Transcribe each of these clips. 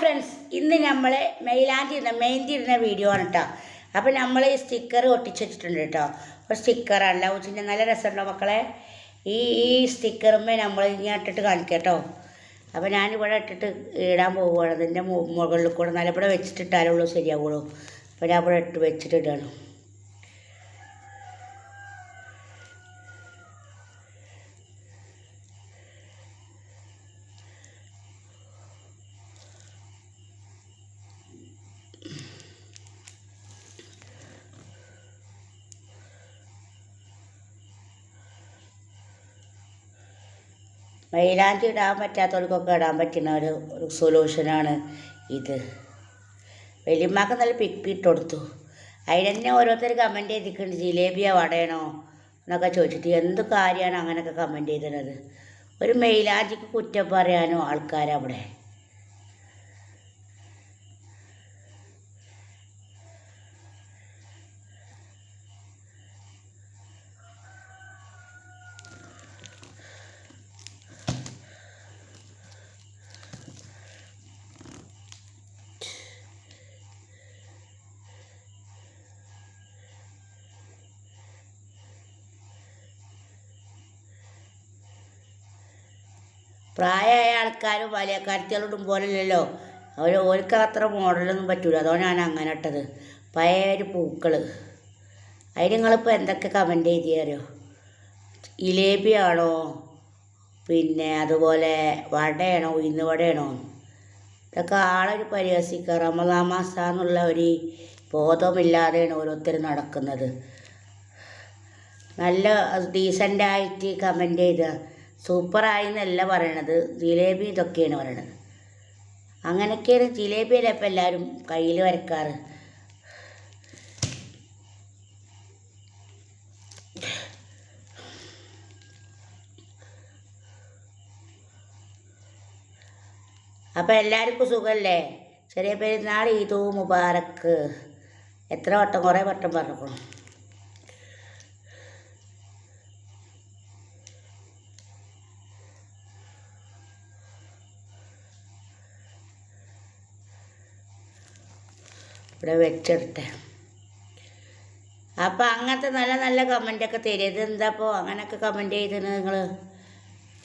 Friends ഇന്ന് നമ്മൾ മെയിലാഞ്ചി മെയിന്റിരുന്ന video ആണ് കേട്ടോ അപ്പോൾ നമ്മൾ ഈ സ്റ്റിക്കർ ഒട്ടിച്ച് വെച്ചിട്ടുണ്ട് കേട്ടോ ഒരു സ്റ്റിക്കറാണ് ചിന്ന നല്ല രസമുണ്ടോ മക്കളെ? ഈ ഈ സ്റ്റിക്കറുമ്മേ നമ്മൾ ഇങ്ങനെ ഇട്ടിട്ട് കാണിക്കാം കേട്ടോ അപ്പോൾ ഞാനിവിടെ ഇട്ടിട്ട് ഇടാൻ പോവുകയാണ്. അതിന്റെ മുകളിൽ കൂടെ നല്ല ഇവിടെ വെച്ചിട്ടിട്ടാലുള്ളൂ ശരിയാവുള്ളൂ. അപ്പോൾ ഞാൻ ഇവിടെ ഇട്ട് വെച്ചിട്ട് ഇടണം. മൈലാഞ്ചി ഇടാൻ പറ്റാത്തവർക്കൊക്കെ ഇടാൻ പറ്റുന്ന ഒരു ഒരു സൊല്യൂഷനാണ് ഇത്. വലിയമ്മക്ക് നല്ല പിക്ക് കൊടുത്തു അതിന് തന്നെ ഓരോരുത്തർ കമന്റ് ചെയ്തിട്ടുണ്ട് ജിലേബിയ വടയണോ എന്നൊക്കെ ചോദിച്ചിട്ട് എന്ത് കാര്യമാണ് അങ്ങനെയൊക്കെ കമന്റ് ചെയ്തിരുന്നത് ഒരു മെയിലാജിക്ക് കുറ്റം പറയാനോ ആൾക്കാരവിടെ? പ്രായമായ ആൾക്കാരും വലിയ കരുത്തികളോടും പോലല്ലല്ലോ. അവർ ഓർക്ക് അത്ര മോഡലൊന്നും പറ്റൂല. അതുകൊണ്ടാണ് അങ്ങനെ ഇട്ടത്. പഴയ ഒരു പൂക്കൾ അതിന് നിങ്ങളിപ്പോൾ എന്തൊക്കെ കമന്റ് ചെയ്തിയോ ഇലേബിയാണോ പിന്നെ അതുപോലെ വടയാണോ? ഉഴുന്ന് വടയാണോ? ഇതൊക്കെ ആളൊരു പരിഹസിക്കുക റമദാൻ മാസം എന്നുള്ള ഒരു ബോധമില്ലാതെയാണ് ഓരോരുത്തർ നടക്കുന്നത്. നല്ല ഡീസന്റായിട്ട് കമന്റ് ചെയ്ത സൂപ്പറായി എന്നല്ല പറയണത്. ജിലേബി ഇതൊക്കെയാണ് പറയണത്. അങ്ങനെയൊക്കെയാണ് ജിലേബിയല്ല ഇപ്പം എല്ലാവരും കയ്യിൽ വരക്കാറ്? അപ്പം എല്ലാവർക്കും സുഖമല്ലേ? ചെറിയ പെരുന്നാൾ ഈദു മുബാറക്ക്. എത്ര വട്ടം? കുറേ വട്ടം പറഞ്ഞു ഇവിടെ വെച്ചെടുത്തെ. അപ്പൊ അങ്ങനത്തെ നല്ല നല്ല കമന്റൊക്കെ തരും ഇതെന്താപ്പോൾ അങ്ങനെയൊക്കെ കമന്റ് ചെയ്തത് നിങ്ങൾ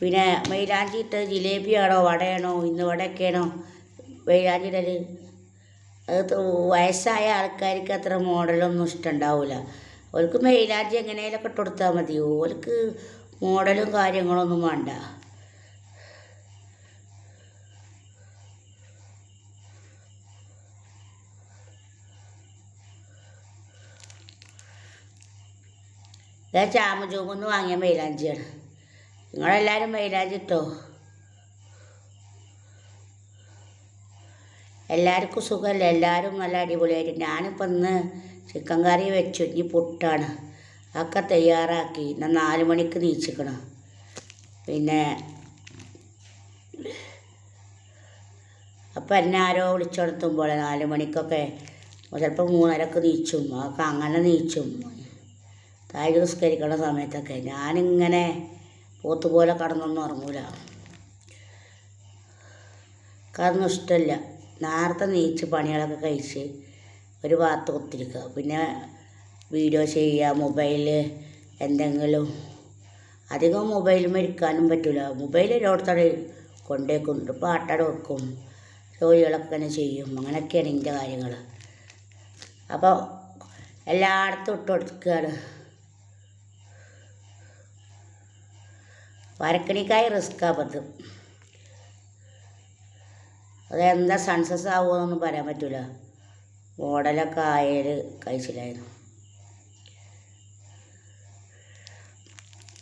പിന്നെ മൈലാഞ്ചി ഇട്ട് ജിലേബിയാണോ? വടയാണോ? ഇന്ന് വടയൊക്കെയാണോ? മൈലാഞ്ചി അത് വയസ്സായ ആൾക്കാർക്ക് അത്ര മോഡലൊന്നും ഇഷ്ടമുണ്ടാവില്ല ഓർക്ക് മൈലാഞ്ചി എങ്ങനെയൊക്കെ ഇട്ട് കൊടുത്താൽ മതി. ഓർക്ക് മോഡലും കാര്യങ്ങളൊന്നും വേണ്ട. ഇതാ ചാമചൂമെന്ന് വാങ്ങിയ മൈലാഞ്ചിയാണ്. നിങ്ങളെല്ലാവരും മൈലാഞ്ചി ഇട്ടോ? എല്ലാവർക്കും സുഖമല്ല? എല്ലാവരും നല്ല അടിപൊളിയായിട്ട്. ഞാനിപ്പോൾ ഇന്ന് ചിക്കൻ കറി വെച്ചു. ഇനി പുട്ടാണ്. ഒക്കെ തയ്യാറാക്കി. ഇന്ന് നാല് മണിക്ക് നീച്ചിക്കണം. പിന്നെ അപ്പം എന്നെ ആരോ വിളിച്ചെടുത്തുമ്പോൾ നാല് മണിക്കൊക്കെ. ചിലപ്പോൾ മൂന്നരക്ക് നീച്ചും. ഒക്കെ അങ്ങനെ നീച്ചും. താഴെ നിസ്കരിക്കണ സമയത്തൊക്കെ ഞാനിങ്ങനെ പോത്ത് പോലെ കടന്നൊന്നും ഉറങ്ങൂല കാരണം ഇഷ്ടമില്ല നേരത്തെ നീച്ച് പണികളൊക്കെ കഴിച്ച് ഒരു ഭാഗത്ത് കുത്തിരിക്കുക. പിന്നെ വീഡിയോ ചെയ്യുക മൊബൈൽ എന്തെങ്കിലും. അധികം മൊബൈൽ ഇരിക്കാനും പറ്റില്ല മൊബൈൽ ഒരിടത്തോടെ കൊണ്ടേക്കും. പാട്ടട വെക്കും. ജോലികളൊക്കെ തന്നെ ചെയ്യും. അങ്ങനെയൊക്കെയാണ് എന്റെ കാര്യങ്ങൾ അപ്പോൾ എല്ലായിടത്തും ഇട്ട് കൊടുക്കുകയാണ് വരക്കണിക്കായി റിസ്ക് പറ്റും അതെന്താ സൺസസ് ആവുമെന്നൊന്നും പറയാൻ പറ്റില്ല മോഡലൊക്കെ ആയാൽ കഴിച്ചില്ലായിരുന്നു.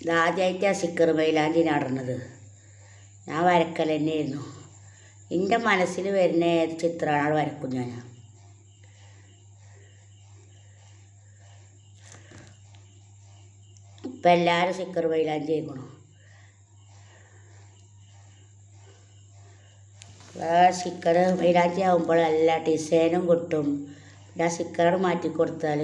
ഇതാദ്യമായിട്ടാണ് സിക്കർ മൈലാഞ്ചി നടണത് ഞാൻ വരക്കൽ തന്നെയായിരുന്നു. എന്റെ മനസ്സിൽ വരുന്ന ഏത് ചിത്രമാണ് വരക്കും ഞാൻ ഇപ്പം എല്ലാവരും സിക്കർ മൈലാഞ്ചി ചെയ്യണം സ്റ്റിക്കർ ആകുമ്പോൾ എല്ലാ ഡിസൈനും കിട്ടും. പിന്നെ ആ സ്റ്റിക്കർ മാറ്റി കൊടുത്താൽ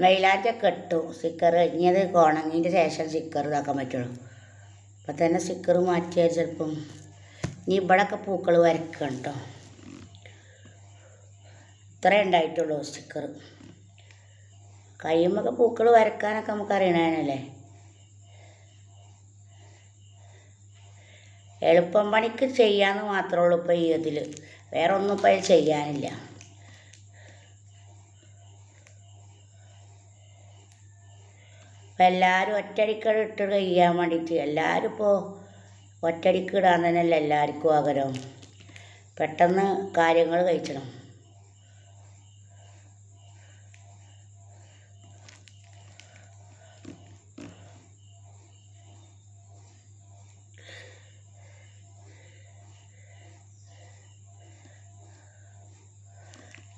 മൈലാഞ്ചൊക്കെ ഇട്ടു സ്റ്റിക്കർ ഇനിയത് കോണങ്ങിന്റെ ശേഷം സ്റ്റിക്കർ ഇതാക്കാൻ പറ്റുള്ളൂ. അപ്പം തന്നെ സ്റ്റിക്കർ മാറ്റിയാൽ ചിലപ്പം ഇനി ഇവിടെയൊക്കെ പൂക്കൾ വരക്കണം കേട്ടോ ഇത്രേ ഉണ്ടായിട്ടുള്ളൂ സ്റ്റിക്കർ കഴിയുമ്പോഴൊക്കെ പൂക്കൾ വരക്കാനൊക്കെ നമുക്ക് അറിയണേനല്ലേ? എളുപ്പം പണിക്ക് ചെയ്യാമെന്ന് മാത്രമേ ഉള്ളൂ ഇപ്പോൾ ഈ ഇതിൽ വേറെ ഒന്നും ഇപ്പോൾ ചെയ്യാനില്ല. ഇപ്പം എല്ലാവരും ഒറ്റടിക്കട ഇട്ട് കഴിയാൻ വേണ്ടിയിട്ട് എല്ലാവരും ഇപ്പോൾ ഒറ്റയടിക്ക് ഇടാൻ തന്നെയല്ല എല്ലാവർക്കും ആഗ്രഹം. പെട്ടെന്ന് കാര്യങ്ങൾ കഴിച്ചണം.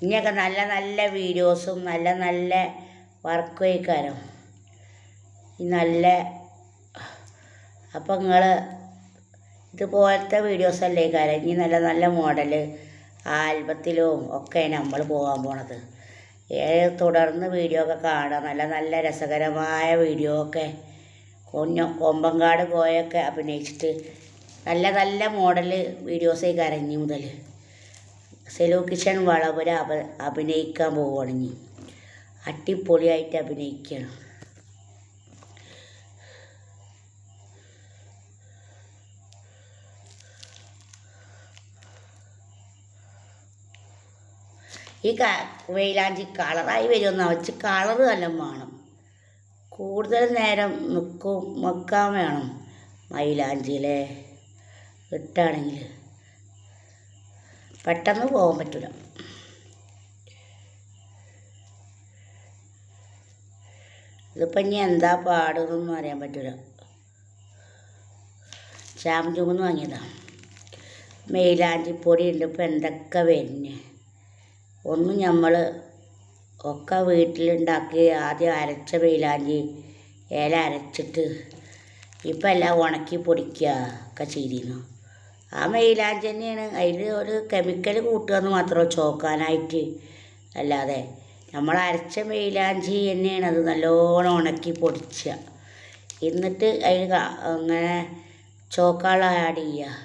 ഇനിയൊക്കെ നല്ല നല്ല വീഡിയോസും നല്ല നല്ല വർക്കും ആയിക്കാരം. ഈ നല്ല അപ്പം നിങ്ങൾ ഇതുപോലത്തെ വീഡിയോസ് അല്ലേ കാര്യം ഇനി നല്ല നല്ല മോഡൽ ആൽബത്തിലും ഒക്കെ നമ്മൾ പോകാൻ പോണത്. തുടർന്ന് വീഡിയോ ഒക്കെ കാണാം നല്ല നല്ല രസകരമായ വീഡിയോ ഒക്കെ കൊഞ്ഞ കൊമ്പങ്കാട് കോയൊക്കെ അഭിനയിച്ചിട്ട് നല്ല നല്ല മോഡൽ വീഡിയോസ് കരഞ്ഞു മുതൽ സെലു കിഷൻ വളവര അഭിനയിക്കാൻ അഭിനയിക്കാൻ പോവുകയാണെങ്കിൽ അടിപൊളിയായിട്ട് അഭിനയിക്കണം. ഈ ക വെയിലാഞ്ചി കളറായി വരുമെന്ന്. വെച്ച് കളറ് നല്ല വേണം. കൂടുതൽ നേരം നിൽക്കും നിൽക്കാൻ വേണം. മൈലാഞ്ചിയിലെ ഇട്ടാണെങ്കിൽ പെട്ടെന്ന് പോകാൻ പറ്റില്ല ഇതിപ്പോൾ ഇനി എന്താ പാടുന്നൊന്നും അറിയാൻ പറ്റില്ല ചാമ്പുന്ന് വാങ്ങിയതാണ് മെയിലാഞ്ചിപ്പൊടി ഉണ്ട്. ഇപ്പം എന്തൊക്കെ വരുന്നേ? ഒന്നും നമ്മൾ ഒക്കെ വീട്ടിലുണ്ടാക്കി ആദ്യം അരച്ച മെയിലാഞ്ചി ഇല അരച്ചിട്ട് ഇപ്പം എല്ലാം ഉണക്കി പൊടിക്കുക ഒക്കെ ചെയ്തിരുന്നു. ആ മെയിലാഞ്ചി തന്നെയാണ് അതിൽ ഒരു കെമിക്കൽ കൂട്ടുക എന്ന് മാത്രമേ ചോക്കാനായിട്ട് അല്ലാതെ നമ്മൾ അരച്ച മെയിലാഞ്ചി തന്നെയാണ് അത് നല്ലോണം ഉണക്കി പൊടിക്കുക എന്നിട്ട് അതിൽ അങ്ങനെ ചോക്കാള ആഡ് ചെയ്യുക.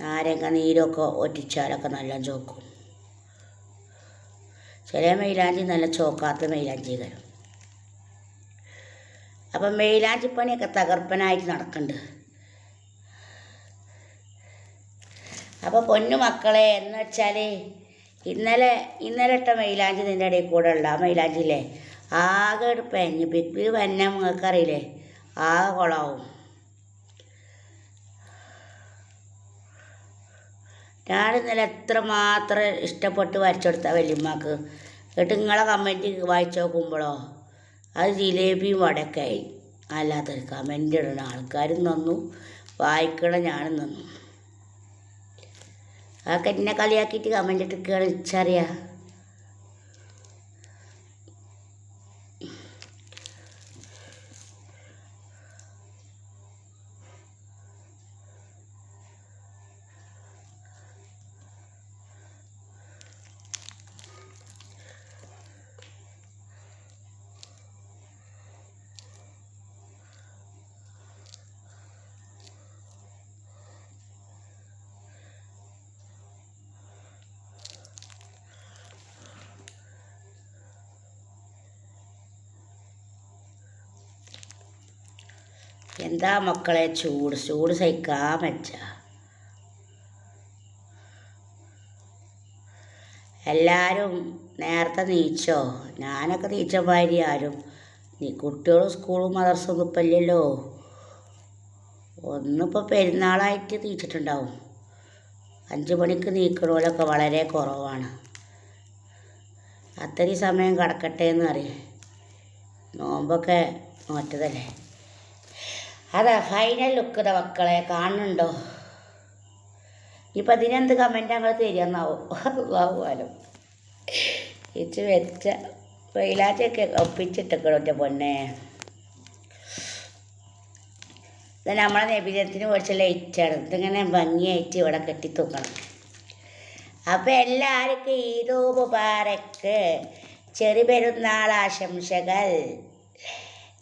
നാരങ്ങ നീരൊക്കെ ഒറ്റിച്ചാലൊക്കെ നല്ല ചോക്കും. ചില മെയിലാഞ്ചി നല്ല ചോക്കാത്ത മെയിലാഞ്ചി തരും അപ്പം മെയിലാഞ്ചി പണിയൊക്കെ തകർപ്പനായിട്ട് നടക്കുന്നുണ്ട് അപ്പോൾ പൊന്നു മക്കളെ എന്ന് വെച്ചാൽ ഇന്നലെ ഇന്നലെ ഇട്ട മൈലാഞ്ചി നിന്റെ ഇടയിൽ കൂടെ ഉള്ള. ആ മൈലാഞ്ചിയില്ലേ? ആകെ ഒരു പെഞ്ഞ്. പിക്ക് വന്ന നിങ്ങൾക്കറിയില്ലേ? ആകെ കൊളാവും. ഞാൻ ഇന്നലെ എത്ര മാത്രം ഇഷ്ടപ്പെട്ട് വരച്ചെടുത്ത വല്യമ്മക്ക്. എന്നിട്ട് നിങ്ങളെ കമന്റ് വായിച്ചു നോക്കുമ്പോഴോ അത് ജിലേബിയും വടക്കായി. അല്ലാത്തൊരു കമന്റ് ഇടുന്ന ആൾക്കാരും നന്നു. വായിക്കണ ഞാനും നന്നു. അതൊക്കെ എന്നെ കളിയാക്കിയിട്ട് കമന്റ് ഇട്ടിരിക്കുകയാണ് ഇച്ചറിയാ. എന്താ മക്കളെ? ചൂട് ചൂട് സഹിക്കാൻ വെച്ച എല്ലാവരും നേരത്തെ നീച്ചോ? ഞാനൊക്കെ നീച്ച മാതിരി ആരും. നീ കുട്ടികളും സ്കൂളും മദർസും ഇപ്പം ഇല്ലല്ലോ. ഒന്നിപ്പോൾ പെരുന്നാളായിട്ട് നീച്ചിട്ടുണ്ടാവും. അഞ്ച് മണിക്ക് നീക്കണോലൊക്കെ വളരെ കുറവാണ്. അത്രയും സമയം കടക്കട്ടെ എന്ന് അറിയാം നോമ്പൊക്കെ നോറ്റതല്ലേ അതാ ഫൈനൽ ലുക്ക് ഇതാ മക്കളെ കാണുന്നുണ്ടോ? ഇപ്പം അതിനെന്ത് കമന്റ് ഞങ്ങൾ തരികയെന്നാവും ആവുമല്ലോ ഇച്ച് വെച്ച വെയിലാറ്റൊക്കെ ഒപ്പിച്ചിട്ടൊക്കെ എന്റെ പൊന്നെ. ഇത് നമ്മളെ നബിദിനത്തിന് കുറച്ച് ലൈറ്റാണ് ഇതിങ്ങനെ ഭംഗിയായിട്ട് ഇവിടെ കെട്ടി തൂക്കണം അപ്പം എല്ലാവർക്കും ഈദോ മുബാറക്ക്. ചെറുപെരുന്നാൾ ആശംസകൾ.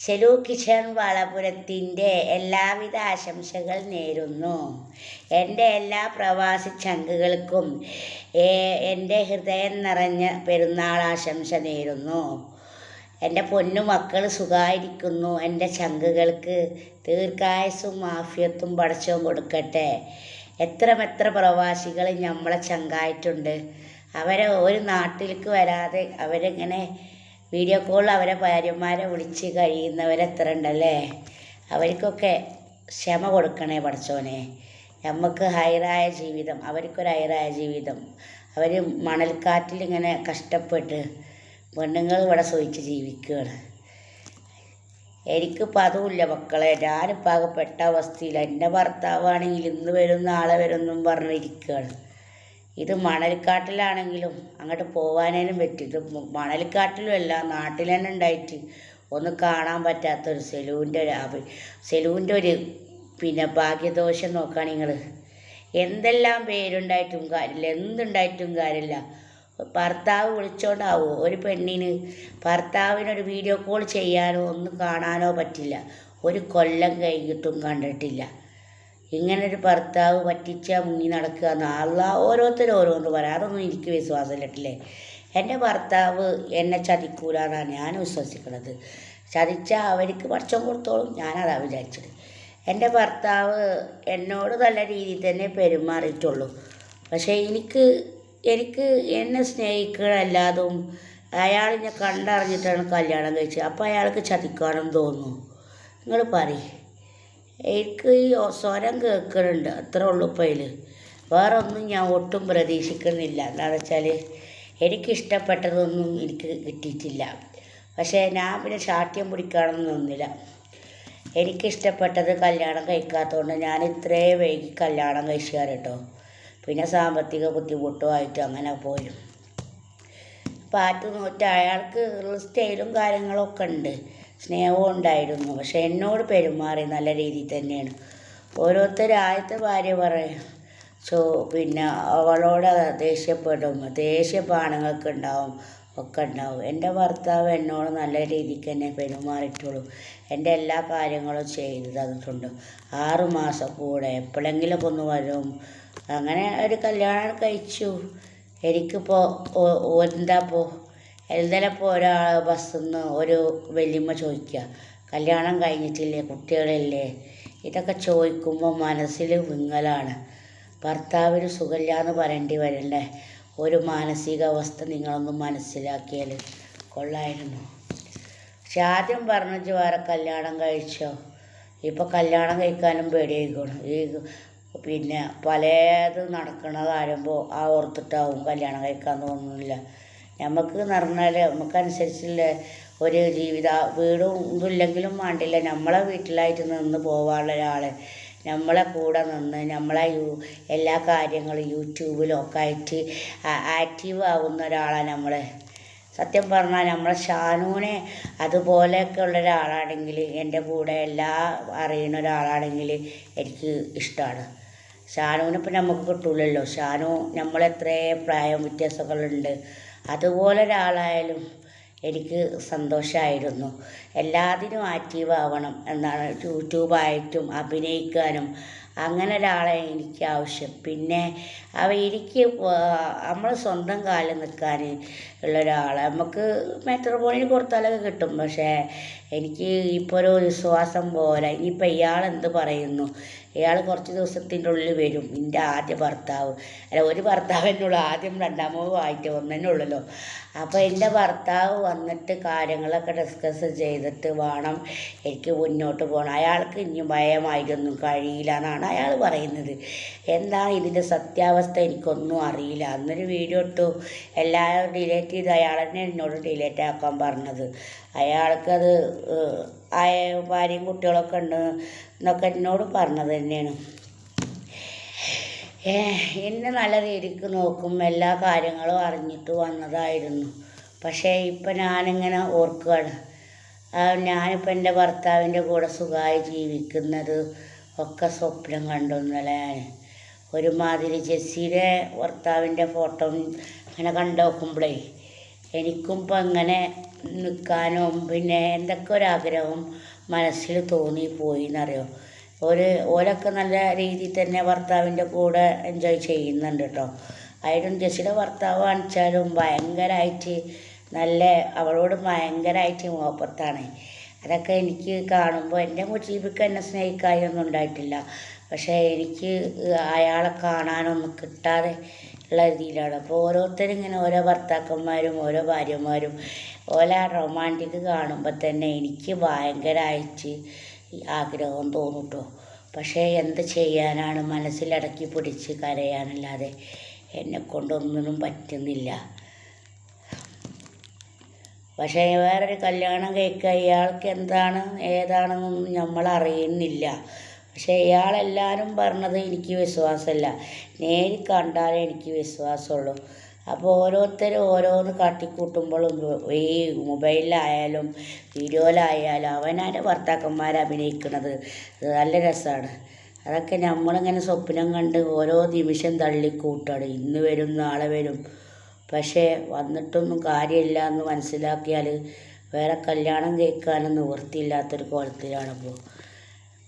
ചെലു കിഷൻ വളപുരത്തിന്റെ എല്ലാവിധ ആശംസകൾ നേരുന്നു. എന്റെ എല്ലാ പ്രവാസി ചങ്കുകൾക്കും എന്റെ ഹൃദയം നിറഞ്ഞ പെരുന്നാൾ ആശംസ നേരുന്നു. എന്റെ പൊന്നു മക്കൾ സുഖമായിരിക്കുന്നു. എന്റെ ചങ്കുകൾക്ക് ദീർഘായുസ്സും മാഫിയത്തും പടച്ചവും കൊടുക്കട്ടെ. എത്രമെത്ര എത്ര പ്രവാസികൾ നമ്മളെ ചങ്കായിട്ടുണ്ട്. അവരെ ഒരു നാട്ടിലേക്ക് വരാതെ അവരിങ്ങനെ വീഡിയോ കോൾ അവരെ ഭാര്യമാരെ വിളിച്ച് കഴിയുന്നവരെത്ര ഉണ്ടല്ലേ? അവർക്കൊക്കെ ക്ഷമ കൊടുക്കണേ പഠിച്ചോനെ. നമുക്ക് ഹൈറായ ജീവിതം അവർക്കൊരു ഹൈറായ ജീവിതം. അവർ മണൽക്കാറ്റിൽ ഇങ്ങനെ കഷ്ടപ്പെട്ട് പെണ്ണുങ്ങൾ ഇവിടെ സൂചിച്ച് ജീവിക്കുകയാണ്. എനിക്കിപ്പോൾ അതുമില്ല മക്കളെ. ഞാനിപ്പോൾ ആകെ പെട്ട അവസ്ഥയിൽ എന്റെ ഭർത്താവാണെങ്കിൽ ഇന്ന് വരും നാളെ വരും എന്നും പറഞ്ഞിരിക്കുകയാണ്. ഇത് മണൽക്കാട്ടിലാണെങ്കിലും അങ്ങോട്ട് പോവാനേലും പറ്റും. ഇത് മണൽക്കാട്ടിലും അല്ല നാട്ടിൽ തന്നെ ഉണ്ടായിട്ട് ഒന്ന് കാണാൻ പറ്റാത്ത ഒരു സെലൂന്റെ ഒരു സെലൂന്റെ ഒരു പിന്നെ ഭാഗ്യദോഷം നോക്കുകയാണ് നിങ്ങൾ എന്തെല്ലാം പേരുണ്ടായിട്ടും കാര്യമില്ല എന്തുണ്ടായിട്ടും കാര്യമില്ല. ഭർത്താവ് വിളിച്ചോണ്ടാവോ? ഒരു പെണ്ണിന് ഭർത്താവിനൊരു വീഡിയോ കോൾ ചെയ്യാനോ ഒന്നും കാണാനോ പറ്റില്ല. ഒരു കൊല്ലം കഴിഞ്ഞിട്ടും കണ്ടിട്ടില്ല. ഇങ്ങനൊരു ഭർത്താവ് പറ്റിച്ച മുങ്ങി നടക്കുക എന്നുള്ള ഓരോരുത്തരും ഓരോന്ന് പറയാം. അതൊന്നും എനിക്ക് വിശ്വാസമില്ലട്ടില്ലേ. എന്റെ ഭർത്താവ് എന്നെ ചതിക്കൂല എന്നാണ് ഞാൻ വിശ്വസിക്കുന്നത് ചതിച്ചാൽ അവർക്ക് പക്ഷം കൊടുത്തോളും. ഞാനതാ വിചാരിച്ചത്. എന്റെ ഭർത്താവ് എന്നോട് നല്ല രീതിയിൽ തന്നെ പെരുമാറിയിട്ടുള്ളൂ. പക്ഷേ എനിക്ക് എനിക്ക് എന്നെ സ്നേഹിക്കുകയല്ലാതും അയാൾ ഞാൻ കണ്ടറിഞ്ഞിട്ടാണ് കല്യാണം കഴിച്ചത്. അപ്പോൾ അയാൾക്ക് ചതിക്കാനും തോന്നുന്നു. നിങ്ങൾ പറയും. എനിക്ക് ഈ സ്വരം കേൾക്കുന്നുണ്ട് അത്രേ ഉള്ളൂ ഇപ്പോൾ അതിൽ വേറെ ഒന്നും ഞാൻ ഒട്ടും പ്രതീക്ഷിക്കുന്നില്ല. എന്താണെന്ന് വെച്ചാൽ എനിക്കിഷ്ടപ്പെട്ടതൊന്നും എനിക്ക് കിട്ടിയിട്ടില്ല. പക്ഷേ ഞാൻ പിന്നെ ശാഠ്യം പിടിക്കാനൊന്നുമില്ല എനിക്കിഷ്ടപ്പെട്ടത് കല്യാണം കഴിക്കാത്തതുകൊണ്ട് ഞാൻ ഇത്രയും വൈകി കല്യാണം കഴിച്ചാൽ കേട്ടോ. പിന്നെ സാമ്പത്തിക ബുദ്ധിമുട്ടുമായിട്ട് അങ്ങനെ പോയി. പാറ്റ് നോറ്റ് അയാൾക്ക് സ്റ്റൈലും കാര്യങ്ങളൊക്കെ ഉണ്ട്. സ്നേഹവും ഉണ്ടായിരുന്നു. പക്ഷെ എന്നോട് പെരുമാറി നല്ല രീതിയിൽ തന്നെയാണ്. ഓരോരുത്തർ ആദ്യത്തെ ഭാര്യ പറയും സോ പിന്നെ അവളോട് ദേഷ്യപ്പെടും ദേഷ്യപാണങ്ങളൊക്കെ ഉണ്ടാവും ഒക്കെ ഉണ്ടാവും. എന്റെ ഭർത്താവ് എന്നോട് നല്ല രീതിക്ക് തന്നെ പെരുമാറിയിട്ടുള്ളൂ. എന്റെ എല്ലാ കാര്യങ്ങളും ചെയ്തു തന്നിട്ടുണ്ട്. ആറുമാസം കൂടെ എപ്പോഴെങ്കിലും ഒന്ന് വരും. അങ്ങനെ ഒരു കല്യാണം കഴിച്ചു. എനിക്കിപ്പോൾ എന്താ ഇപ്പോൾ എന്തെങ്കിലും ഒരാൾ ബസ്സിൽ നിന്ന് ഒരു വല്യമ്മ ചോദിക്കുക കല്യാണം കഴിഞ്ഞിട്ടില്ലേ? കുട്ടികളില്ലേ? ഇതൊക്കെ ചോദിക്കുമ്പോൾ മനസ്സിൽ വിങ്ങലാണ്. ഭർത്താവിന് സുഖമില്ല എന്ന് പറയേണ്ടി വരണ്ടേ? ഒരു മാനസികാവസ്ഥ നിങ്ങളൊന്ന് മനസ്സിലാക്കിയാൽ കൊള്ളായിരുന്നു. പക്ഷെ ആദ്യം പറഞ്ഞു വേറെ കല്യാണം കഴിച്ചോ? ഇപ്പോൾ കല്യാണം കഴിക്കാനും പേടിയായിക്കോണം. ഈ പിന്നെ പലത് നടക്കണത് ആരുമ്പോൾ ആ ഓർത്തിട്ടാവും കല്യാണം കഴിക്കാൻ തോന്നുന്നില്ല. നമുക്ക് എന്ന് നമുക്കനുസരിച്ചുള്ള ഒരു ജീവിത വീടും ഇതുമില്ലെങ്കിലും വേണ്ടില്ല. നമ്മളെ വീട്ടിലായിട്ട് നിന്ന് പോകാനുള്ള ഒരാൾ നമ്മളെ കൂടെ നിന്ന് നമ്മളെ യൂ എല്ലാ കാര്യങ്ങളും യൂട്യൂബിലും ഒക്കെ ആയിട്ട് ആക്റ്റീവ് ആവുന്ന ഒരാളാണ് നമ്മൾ സത്യം പറഞ്ഞാൽ നമ്മളെ ഷാനൂനെ അതുപോലെയൊക്കെ ഉള്ള ഒരാളാണെങ്കിൽ എന്റെ കൂടെ എല്ലാ അറിയുന്ന ഒരാളാണെങ്കിൽ എനിക്ക് ഇഷ്ടമാണ് ഷാനുവിനെ ഇപ്പം നമുക്ക് കിട്ടൂലല്ലോ. ഷാനു നമ്മളെത്രേ പ്രായം വ്യത്യാസങ്ങളുണ്ട്. അതുപോലെ ഒരാളായാലും എനിക്ക് സന്തോഷമായിരുന്നു. എല്ലാത്തിനും ആക്റ്റീവ് ആവണം എന്നാണ് യൂട്യൂബായിട്ടും അഭിനയിക്കാനും അങ്ങനെ ഒരാളെ എനിക്ക് ആവശ്യം. പിന്നെ അവ എനിക്ക് നമ്മൾ സ്വന്തം കാലിൽ നിൽക്കാൻ ഉള്ള ഒരാൾ നമുക്ക് മെട്രോപോളിന് കൊടുത്താലൊക്കെ കിട്ടും. പക്ഷേ എനിക്ക് ഇപ്പോൾ ഒരു വിശ്വാസം പോലെ ഇനിയിപ്പോൾ ഇയാൾ എന്ത് പറയുന്നു? ഇയാൾ കുറച്ച് ദിവസത്തിന്റെ ഉള്ളിൽ വരും എന്റെ ആദ്യ ഭർത്താവ്. അല്ല ഒരു ഭർത്താവ് ഭർത്താവിനുള്ളൂ ആദ്യം രണ്ടാമത് ആയിട്ട് ഒന്നെ ഉള്ളല്ലോ. അപ്പോൾ എന്റെ ഭർത്താവ് വന്നിട്ട് കാര്യങ്ങളൊക്കെ ഡിസ്കസ് ചെയ്തിട്ട് വേണം എനിക്ക് മുന്നോട്ട് പോകണം അയാൾക്ക് ഇനി ഭയമായിട്ടൊന്നും കഴിയില്ല എന്നാണ് അയാൾ പറയുന്നത്. എന്താണ് ഇതിന്റെ സത്യാവസ്ഥ? എനിക്കൊന്നും അറിയില്ല. അന്നൊരു വീഡിയോ ഇട്ടു. എല്ലാവരും ഡിലേറ്റ് ചെയ്ത്. അയാൾ തന്നെ എന്നോട് ഡിലേറ്റ് ആക്കാൻ പറഞ്ഞത്. അയാൾക്കത് ആയ ഭാര്യയും കുട്ടികളൊക്കെ ഉണ്ട് എന്നൊക്കെ എന്നോട് പറഞ്ഞത് തന്നെയാണ്. എന്നെ നല്ല രീതിക്ക് നോക്കും. എല്ലാ കാര്യങ്ങളും അറിഞ്ഞിട്ട് വന്നതായിരുന്നു. പക്ഷേ ഇപ്പം ഞാനിങ്ങനെ ഓർക്കുകയാണ്. ഞാനിപ്പോൾ എന്റെ ഭർത്താവിന്റെ കൂടെ സുഖമായി ജീവിക്കുന്നത് ഒക്കെ സ്വപ്നം കണ്ടു ഇന്നലെ ഞാൻ ഒരുമാതിരി ജെസ്സിയുടെ ഭർത്താവിന്റെ ഫോട്ടോ ഇങ്ങനെ കണ്ടു നോക്കുമ്പോഴേ എനിക്കും ഇപ്പം ഇങ്ങനെ നിൽക്കാനും പിന്നെ എന്തൊക്കെ ഒരാഗ്രഹം മനസ്സിൽ തോന്നിപ്പോയി എന്നറിയോ ഒരു ഓരൊക്കെ നല്ല രീതിയിൽ തന്നെ ഭർത്താവിന്റെ കൂടെ എൻജോയ് ചെയ്യുന്നുണ്ട് കേട്ടോ. അതിലും ജെസ്സിയുടെ ഭർത്താവ് കാണിച്ചാലും ഭയങ്കരമായിട്ട് നല്ല അവളോട് ഭയങ്കരമായിട്ട് മോപ്പത്താണ് അതൊക്കെ എനിക്ക് കാണുമ്പോൾ എന്റെ മുജീബിക്ക് എന്നെ സ്നേഹിക്കാനൊന്നും ഉണ്ടായിട്ടില്ല. പക്ഷേ എനിക്ക് അയാളെ കാണാനൊന്നും കിട്ടാതെ ഉള്ള രീതിയിലാണ്. അപ്പോൾ ഓരോരുത്തരും ഇങ്ങനെ ഓരോ ഭർത്താക്കന്മാരും ഓരോ ഭാര്യമാരും ഓല റൊമാന്റിക് കാണുമ്പോൾ തന്നെ എനിക്ക് ഭയങ്കരമായിട്ട് ആഗ്രഹം തോന്നും പക്ഷേ എന്ത് ചെയ്യാനാണ് മനസ്സിലടക്കി പിടിച്ച് കരയാനല്ലാതെ എന്നെ കൊണ്ടൊന്നിനും പറ്റുന്നില്ല. പക്ഷേ വേറൊരു കല്യാണം കഴിക്കുക ഇയാൾക്ക് എന്താണ് ഏതാണെന്നൊന്നും നമ്മൾ അറിയുന്നില്ല. പക്ഷേ ഇയാളെല്ലാവരും പറഞ്ഞത് എനിക്ക് വിശ്വാസമല്ല. നേരി കണ്ടാലേ എനിക്ക് വിശ്വാസമുള്ളൂ. അപ്പോൾ ഓരോരുത്തരും ഓരോന്ന് കാട്ടിക്കൂട്ടുമ്പോഴും ഈ മൊബൈലിലായാലും വീഡിയോയിലായാലും അവനാന്റെ ഭർത്താക്കന്മാർ അഭിനയിക്കുന്നത്. നല്ല രസമാണ്. അതൊക്കെ നമ്മളിങ്ങനെ സ്വപ്നം കണ്ട് ഓരോ നിമിഷം തള്ളിക്കൂട്ടാണ്. ഇന്ന് വരും നാളെ വരും. പക്ഷേ വന്നിട്ടൊന്നും കാര്യമില്ല എന്ന് മനസ്സിലാക്കിയാൽ വേറെ കല്യാണം കഴിക്കാനൊന്നും നിവൃത്തിയില്ലാത്തൊരു കോലത്തിലാണിപ്പോൾ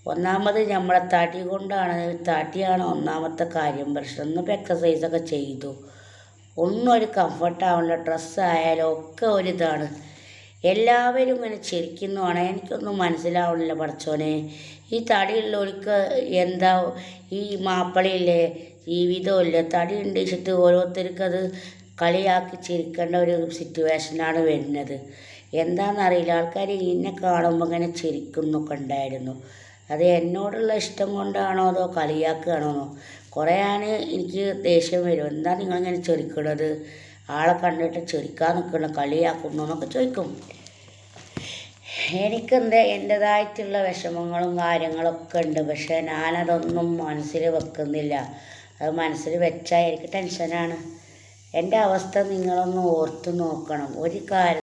ഒന്നാമത് നമ്മളെ തടി കൊണ്ടാണ് തടിയാണ് ഒന്നാമത്തെ കാര്യം. പ്രശ്നം ഇന്നിപ്പോൾ എക്സസൈസൊക്കെ ചെയ്തു. ഒന്നും ഒരു കംഫർട്ടാവില്ല ഡ്രസ്സായാലും ഒക്കെ ഒരിതാണ് എല്ലാവരും ഇങ്ങനെ ചിരിക്കുന്നതാണ് എനിക്കൊന്നും മനസ്സിലാവണില്ല പഠിച്ചോനെ. ഈ തടിയുള്ളവർക്ക് എന്താ ഈ മാപ്പിളയില്ലേ ജീവിതമില്ല തടി ഉണ്ടിച്ചിട്ട് ഓരോരുത്തർക്കത് കളിയാക്കി ചിരിക്കേണ്ട ഒരു സിറ്റുവേഷനാണ് വരുന്നത്. എന്താണെന്നറിയില്ല ആൾക്കാർ ഇന്നെ കാണുമ്പോൾ ഇങ്ങനെ ചിരിക്കുന്നൊക്കെ ഉണ്ടായിരുന്നു. അത് എന്നോടുള്ള ഇഷ്ടം കൊണ്ടാണോ അതോ കളിയാക്കുകയാണോ കുറേ ആണ് എനിക്ക് ദേഷ്യം വരും. എന്താ നിങ്ങളിങ്ങനെ ചൊരിക്കണത് ആളെ കണ്ടിട്ട് ചൊരിക്കാൻ നിൽക്കണം കളിയാക്കുന്നു എന്നൊക്കെ ചോദിക്കും. എനിക്കെന്താ എന്റെതായിട്ടുള്ള വിഷമങ്ങളും കാര്യങ്ങളൊക്കെ ഉണ്ട്. പക്ഷേ ഞാനതൊന്നും മനസ്സിൽ വെക്കുന്നില്ല. അത് മനസ്സിൽ വെച്ചാൽ എനിക്ക് ടെൻഷനാണ്. എന്റെ അവസ്ഥ നിങ്ങളൊന്ന് ഓർത്ത് നോക്കണം. ഒരു കാര്യം